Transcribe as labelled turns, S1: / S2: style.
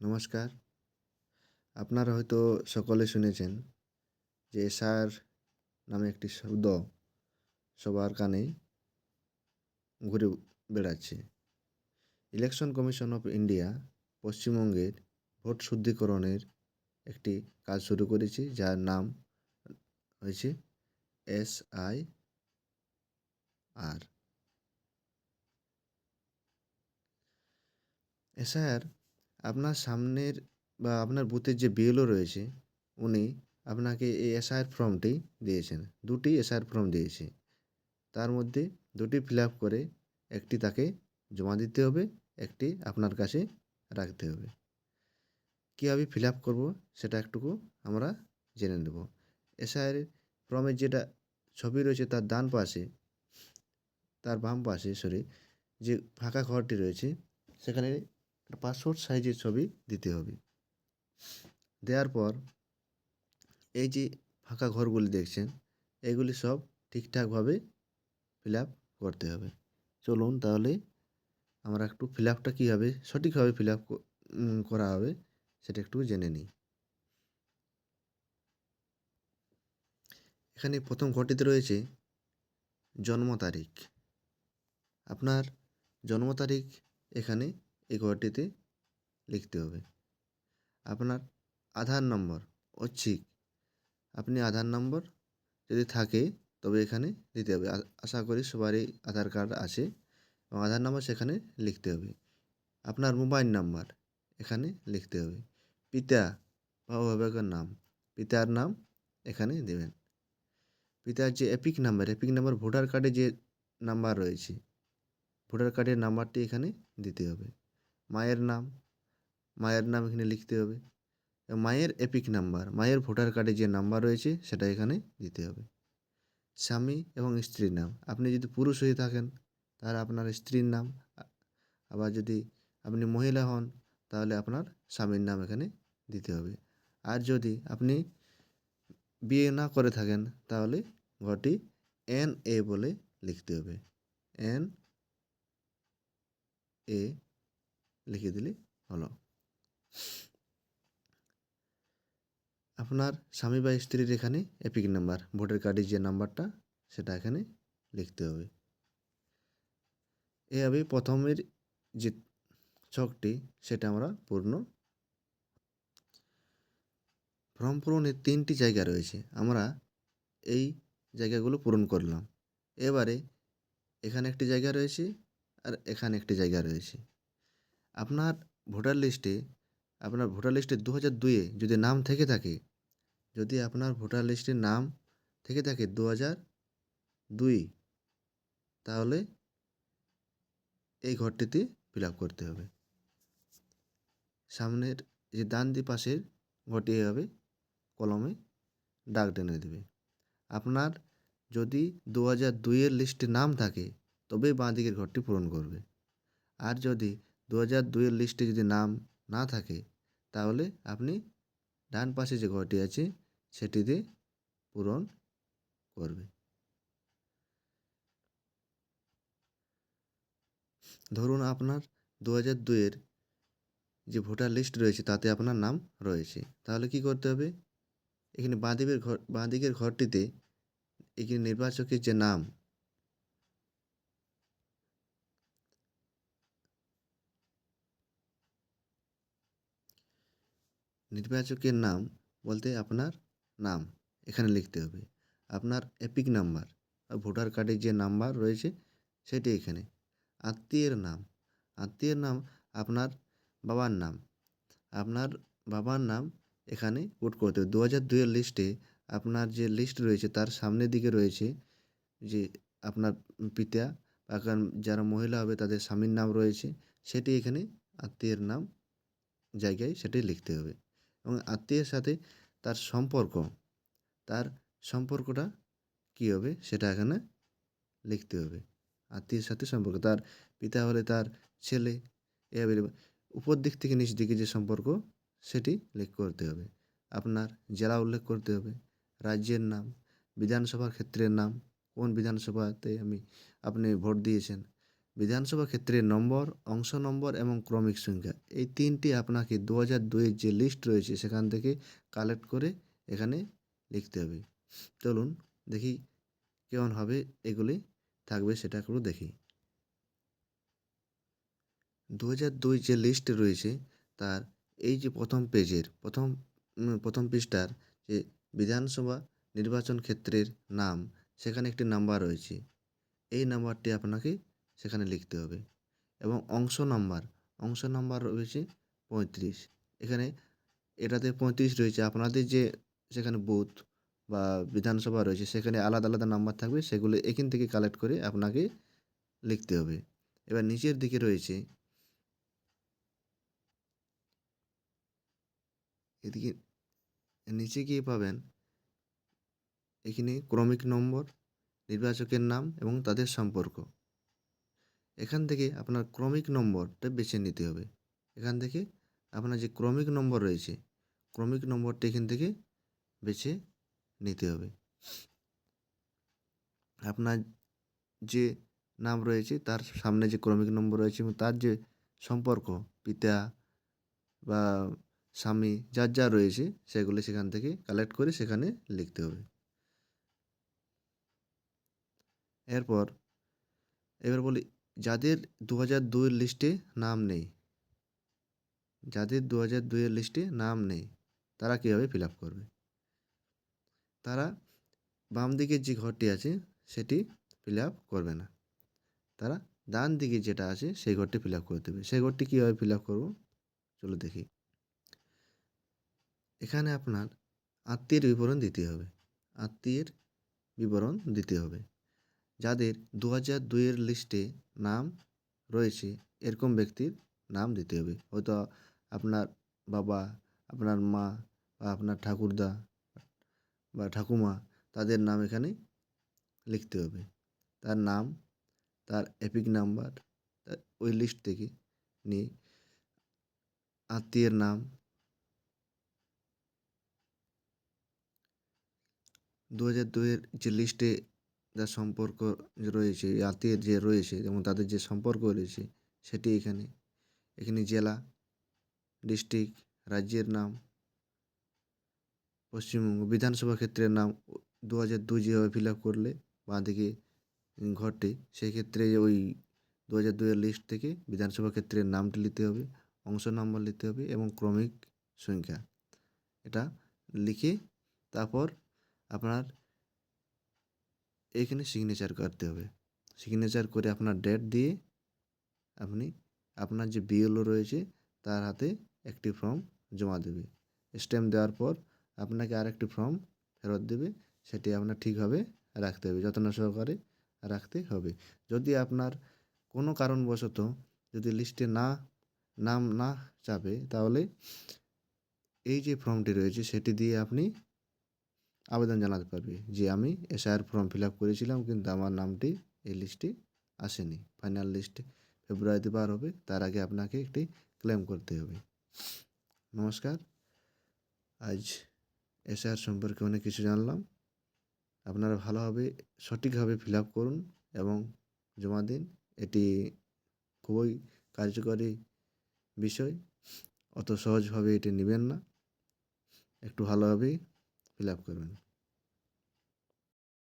S1: নমস্কার। আপনারা হয়তো সকলে শুনেছেন যে এসআর নামে একটি শব্দ সবার কানে ঘুরে বেড়াচ্ছে। ইলেকশন কমিশন অফ ইন্ডিয়া পশ্চিমবঙ্গের ভোট শুদ্ধিকরণের একটি কাজ শুরু করেছে, যার নাম হয়েছে এস আই আর। এসআইআর আপনার সামনের বা আপনার বুথের যে বিএলও রয়েছে, উনি আপনাকে এই এসআইআর ফর্মটি দিয়েছেন। দুটি এসআইআর ফর্ম দিয়েছে। তার মধ্যে দুটি ফিল আপ করে একটি তাকে জমা দিতে হবে, একটি আপনার কাছে রাখতে হবে। কীভাবে ফিল আপ করব সেটা একটুকু আমরা জেনে নেব। এসআইআর ফর্মের যেটা ছবি রয়েছে তার ডান পাশে, তার বাম পাশে সরি যে ফাঁকা ঘরটি রয়েছে, সেখানে পাসপোর্ট সাইজের ছবি দিতে হবে। দেওয়ার পর এই যে ফাঁকা ঘরগুলি দেখছেন, এগুলি সব ঠিকঠাকভাবে ফিল আপ করতে হবে। চলুন তাহলে আমরা একটু ফিল আপটা কীভাবে, সঠিকভাবে ফিল আপ করা হবে সেটা একটু জেনে নিই। এখানে প্রথম ঘরটিতে রয়েছে জন্ম তারিখ। আপনার জন্ম তারিখ এখানে এই ঘরটিতে লিখতে হবে। আপনার আধার নম্বর ঐচ্ছিক। আপনি আধার নম্বর যদি থাকে, তবে এখানে দিতে হবে। আশা করি সবারই আধার কার্ড আছে এবং আধার নম্বর সেখানে লিখতে হবে। আপনার মোবাইল নাম্বার এখানে লিখতে হবে। পিতা বা অভিভাবকের নাম। পিতার নাম এখানে দেবেন। পিতার যে EPIC number EPIC number voter কার্ডে যে নাম্বার রয়েছে, ভোটার কার্ডের নাম্বারটি এখানে দিতে হবে। মায়ের নাম মায়ের নাম এখানে লিখতে হবে। মায়ের এপিক নাম্বার, মায়ের ভোটার কার্ডে যে নাম্বার রয়েছে সেটা এখানে দিতে হবে। স্বামী এবং স্ত্রীর নাম, আপনি যদি পুরুষ হয়ে থাকেন, তাহলে আপনার স্ত্রীর নাম, আবার যদি আপনি মহিলা হন, তাহলে আপনার স্বামীর নাম এখানে দিতে হবে। আর যদি আপনি বিয়ে না করে থাকেন, তাহলে ঘরটি এন এ বলে লিখতে হবে। এন এ লিখে দিলে হলো। আপনার স্বামী বা স্ত্রীর এখানে এপিক নাম্বার, ভোটার কার্ডের যে নাম্বারটা, সেটা এখানে লিখতে হবে। এভাবে প্রথমের যে ছকটি, সেটা আমরা পূর্ণ। ফর্ম পূরণের তিনটি জায়গা রয়েছে, আমরা এই জায়গাগুলো পূরণ করলাম। এবারে এখানে একটি জায়গা রয়েছে আর এখানে একটি জায়গা রয়েছে। আপনার ভোটার লিস্টে, আপনার ভোটার লিস্টে দু হাজার দুইয়ে যদি নাম থেকে থাকে, যদি আপনার ভোটার লিস্টে নাম থেকে থাকে দু হাজার দুই, তাহলে এই ঘরটিতে ফিল আপ করতে হবে। সামনের যে ডান দি পাশের ঘরটি হবে, কলমে ডাক টেনে দেবে। আপনার যদি দু হাজার দুইয়ের লিস্টে নাম থাকে তবে বাঁ দিকের ঘরটি পূরণ করবে। আর যদি দু হাজার দুইয়ের লিস্টে যদি নাম না থাকে, তাহলে আপনি ডান পাশে যে ঘরটি আছে, সেটিতে পূরণ করবে। ধরুন আপনার দু হাজার দুইয়ের যে ভোটার লিস্ট রয়েছে, তাতে আপনার নাম রয়েছে। তাহলে কি করতে হবে? এখানে বাঁদিকের ঘর বাঁদিকের ঘরটিতে এখানে নির্বাচকের যে নাম নির্বাচকের নাম বলতে আপনার নাম। এখানে লিখতে হবে। আপনার এপিক নাম্বার আর ভোটার কার্ডের যে নাম্বার রয়েছে, সেটি এখানে। আত্মীয়ের নাম। আত্মীয়ের নাম আপনার বাবার নাম। আপনার বাবার নাম এখানে কোট করতে হবে। দু হাজার দুইয়ের লিস্টে আপনার যে লিস্ট রয়েছে, তার সামনের দিকে রয়েছে যে আপনার পিতা বা যারা মহিলা হবে, তাদের স্বামীর নাম রয়েছে, সেটি এখানে আত্মীয়ের নাম জায়গায় সেটি লিখতে হবে। এবং আত্মীয়ের সাথে তার সম্পর্ক, তার সম্পর্কটা কী হবে সেটা এখানে লিখতে হবে। আত্মীয়ের সাথে সম্পর্ক, তার পিতা হলে তার ছেলে এভাবে উপর দিক থেকে নিচ দিকে যে সম্পর্ক, সেটি লিখ করতে হবে। আপনার জেলা উল্লেখ করতে হবে, রাজ্যের নাম, বিধানসভার ক্ষেত্রের নাম, কোন বিধানসভাতে আমি, আপনি ভোট দিয়েছেন বিধানসভা ক্ষেত্রের নম্বর, অংশ নম্বর এবং ক্রমিক সংখ্যা। এই তিনটি আপনাকে দু হাজার দুইয়ের যে লিস্ট রয়েছে, সেখান থেকে কালেক্ট করে এখানে লিখতে হবে। চলুন দেখি কেমন হবে এগুলি থাকবে, সেটা একটু দেখি। দু হাজার দুই যে লিস্ট রয়েছে, তার এই যে প্রথম পেজের প্রথম প্রথম পৃষ্ঠার যে বিধানসভা নির্বাচন ক্ষেত্রের নাম, সেখানে একটি নাম্বার রয়েছে। এই নাম্বারটি আপনাকে সেখানে লিখতে হবে। এবং অংশ নাম্বার অংশ নাম্বার রয়েছে পঁয়ত্রিশ। এখানে এটাতে পঁয়ত্রিশ রয়েছে। আপনাদের যে সেখানে বুথ বা বিধানসভা রয়েছে, সেখানে আলাদা আলাদা নাম্বার থাকবে। সেগুলো এখান থেকে কালেক্ট করে আপনাকে লিখতে হবে। এবার নিচের দিকে রয়েছে। এদিকে নিচে গিয়ে পাবেন এখানে ক্রমিক নম্বর, নির্বাচকের নাম এবং তাদের সম্পর্ক। এখান থেকে আপনার ক্রমিক নম্বরটা বেছে নিতে হবে। এখান থেকে আপনার যে ক্রমিক নম্বর রয়েছে, ক্রমিক নম্বরটা এখান থেকে বেছে নিতে হবে। আপনার যে নাম রয়েছে, তার সামনে যে ক্রমিক নম্বর রয়েছে এবং তার যে সম্পর্ক, পিতা বা স্বামী, যার যা রয়েছে, সেগুলি সেখান থেকে কালেক্ট করে সেখানে লিখতে হবে। এরপর, এবার বলি যাদের দু হাজার দুইয়ের লিস্টে নাম নেই, যাদের দু হাজার দুইয়ের লিস্টে নাম নেই, তারা কীভাবে ফিল আপ করবে? তারা বাম দিকের যে ঘরটি আছে, সেটি ফিল আপ করবে না। তারা ডান দিকে যেটা আছে, সেই ঘরটি ফিল আপ করে দেবে। সেই ঘরটি কীভাবে ফিল আপ করব? চলো দেখি। এখানে আপনার আত্মীয়ের বিবরণ দিতে হবে। আত্মীয়ের বিবরণ দিতে হবে। যাদের দু হাজার দুইয়ের লিস্টে নাম রয়েছে, এরকম ব্যক্তির নাম দিতে হবে। হয়তো আপনার বাবা, আপনার মা বা আপনার ঠাকুরদা বা ঠাকুমা, তাদের নাম এখানে লিখতে হবে। তার নাম, তার এপিক নাম্বার ওই লিস্ট থেকে নিয়ে আত্মীয়ের নাম দু হাজার দুইয়ের যে লিস্টে যার সম্পর্ক রয়েছে আত্মীয়ের যে রয়েছে এবং তাদের যে সম্পর্ক রয়েছে, সেটি এখানে এখানে জেলা, ডিস্ট্রিক্ট, রাজ্যের নাম, পশ্চিমবঙ্গ, বিধানসভা ক্ষেত্রের নাম দু হাজার দুই যেভাবে ফিল আপ করলে বাঁ দিকে ঘরটি, সেই ক্ষেত্রে ওই দু হাজার দুইয়ের লিস্ট থেকে বিধানসভা ক্ষেত্রের নামটি নিতে হবে, অংশ নাম্বার নিতে হবে এবং ক্রমিক সংখ্যা। এটা লিখে তারপর আপনার এইখানে সিগনেচার করতে হবে। সিগনেচার করে আপনার ডেট দিয়ে আপনি আপনার যে বিএলও রয়েছে, তার হাতে একটি ফর্ম জমা দেবে। স্ট্যাম্প দেওয়ার পর আপনাকে আরেকটি ফর্ম ফেরত দেবে, সেটি আপনার ঠিকভাবে রাখতে হবে, যত্ন সহকারে রাখতে হবে। যদি আপনার কোনো কারণবশত যদি লিস্টে না, নাম না চাপে, তাহলে এই যে ফর্মটি রয়েছে, সেটি দিয়ে আপনি আবেদন জানাতে পারবে যে আমি এসআইআর ফর্ম ফিল আপ করেছিলাম, কিন্তু আমার নামটি এই লিস্টে আসেনি। ফাইনাল লিস্টে ফেব্রুয়ারিতে বার হবে, তার আগে আপনাকে একটি ক্লেম করতে হবে। নমস্কার। আজ এসআইআর সম্পর্কে অনেক কিছু জানলাম। আপনারা ভালোভাবে, সঠিকভাবে ফিল আপ করুন এবং জমা দিন। এটি খুবই কার্যকরী বিষয়। অত সহজভাবে এটি নেবেন না। একটু ভালোভাবেই ফিল আপ করবেন